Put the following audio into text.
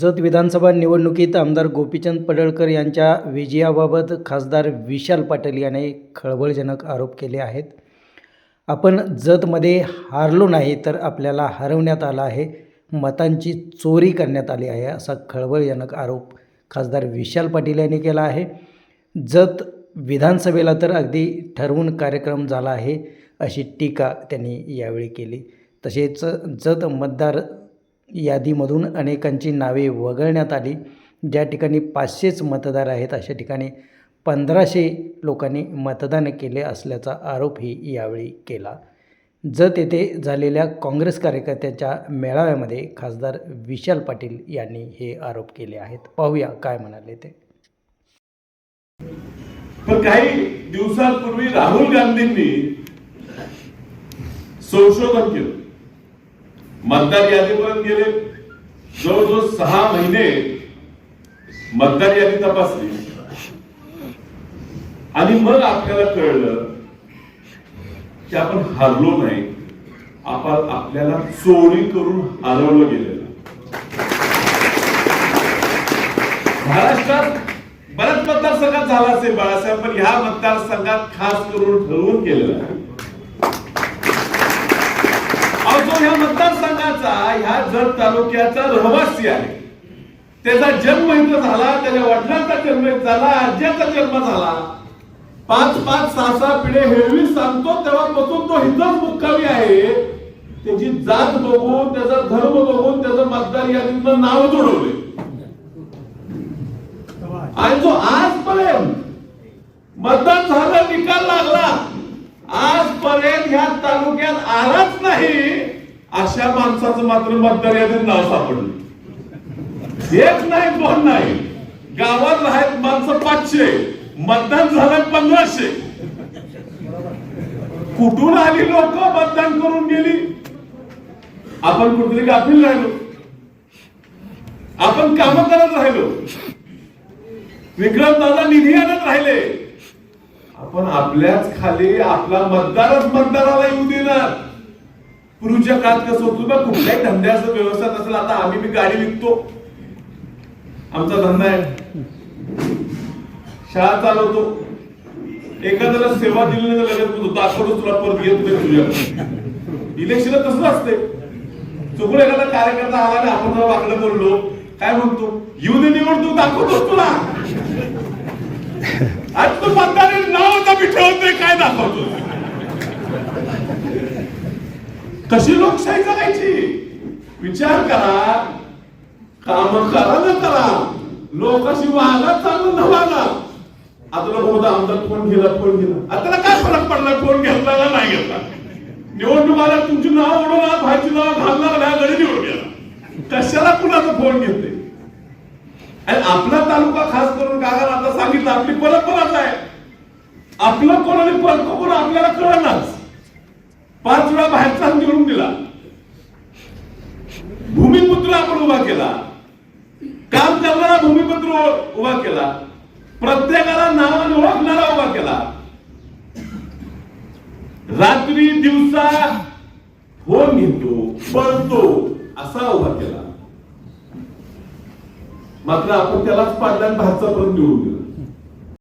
जत विधानसभा निवडणुकीत आमदार गोपीचंद पडळकर यांच्या विजयाबाबत खासदार विशाल पाटील याने खळबळजनक आरोप केले आहेत. आपण जतमध्ये हारलो नाही तर आपल्याला हरवण्यात आलं आहे. मतांची चोरी करण्यात आली आहे असा खळबळजनक आरोप खासदार विशाल पाटील यांनी केला आहे. जत विधानसभेला तर अगदी ठरवून कार्यक्रम झाला आहे अशी टीका त्यांनी यावेळी केली. तसेच जत मतदार यादीमधून अनेकांची नावे वगळण्यात आली. ज्या ठिकाणी पाचशेच मतदार आहेत अशा ठिकाणी पंधराशे लोकांनी मतदान केले असल्याचा आरोपही यावेळी केला. जत येथे झालेल्या काँग्रेस कार्यकर्त्यांच्या मेळाव्यामध्ये खासदार विशाल पाटील यांनी हे आरोप केले आहेत. पाहूया काय म्हणाले ते. पण काही दिवसांपूर्वी राहुल गांधींनी संशोधन केलं. मतदार यादीपर्यंत गेले. जवळजवळ सहा महिने मतदार यादी तपासली. आणि मग आपल्याला कळलं की आपण हरलो नाही. आपण आपल्याला चोरी करून हरवलं गेलेलं. महाराष्ट्रात बऱ्याच मतदारसंघात झाला असेल बाळासाहेब पण ह्या मतदारसंघात खास करून ठरवून केलेला आहे. मुलाचा ह्या जत तालुक्याचा रहिवासी आहे. त्याचा जन्म इथं झाला त्याच्या वडिलांचा जन्म झाला आज्याचा जन्म झाला. पाच पाच सहा सहा पिढे हेळवी सांगतो तेव्हापासून तो इथंच मुक्कामी आहे. त्याची जात बघून त्याचा धर्म बघून त्याचं मतदार यादीतलं नाव जोडवले आणि जो आजपर्यंत मतदान झालं निकाल लागला. आजपर्यंत ह्या तालुक्यात आलाच नाही. अशा माणसाचं मात्र मतदार यादीत नाव सापडलं. एक नाही दोन नाही. गावात आहेत माणसं पाचशे मतदान झालं पंधराशे कुठून आली लोक मतदान करून गेली? आपण कुठेतरी गाफील राहिलो. आपण काम करत राहिलो. विक्रम दादा निधी आणत राहिले. आपण आपल्याच खाली आपला मतदारच मतदाराला येऊ देणार. पूर्वीच्या काळात कसं होतं बघ कुठल्याही धंद्याचं व्यवस्था असेल आता आम्ही मी गाडी विकतो. आमचा धंदा आहे. शाळा चालवतो. एखाद्याला सेवा दिली नाही लगेच म्हणतो दाखवतो तुला परत घेत नाही तुझ्या इलेक्शन तसं असते चुकून एखादा कार्यकर्ता आला आणि आपण वाकडं बोललो काय म्हणतो? येऊ दे निवड तुला. आज तू मतदार नाव आता मी ठेवतोय काय दाखवतो कशी लोकशाही करायची? विचार करा. काम करा न करा. लोकांशी वागा चालू न वागा आता लोक आमदार फोन गेला फोन गेला आता काय फरक पडला? फोन घेतला नाही घेतला? निवडणूक आल्या तुमची नाव उडवणार भाजी नाव घालणार नाही गडी निवडून गेला कशाला कुणाचा फोन घेते आणि आपला तालुका खास करून काका आता सांगितलं आपली परंपराच आहे. आपलं कोणाने परक कोण आपल्याला कळणारच पाच वेळा बाहेरचा निवडून दिला. भूमिपुत्र आपण उभा केला. काम करणारा भूमिपुत्र उभा केला. प्रत्येकाला नावाने ओळखणारा उभा केला. रात्री दिवसा फोन घेतो पळतो असा उभा केला. मात्र आपण त्यालाच पाडल्यान भारतापर्यंत बाहेरचा निवडून दिला.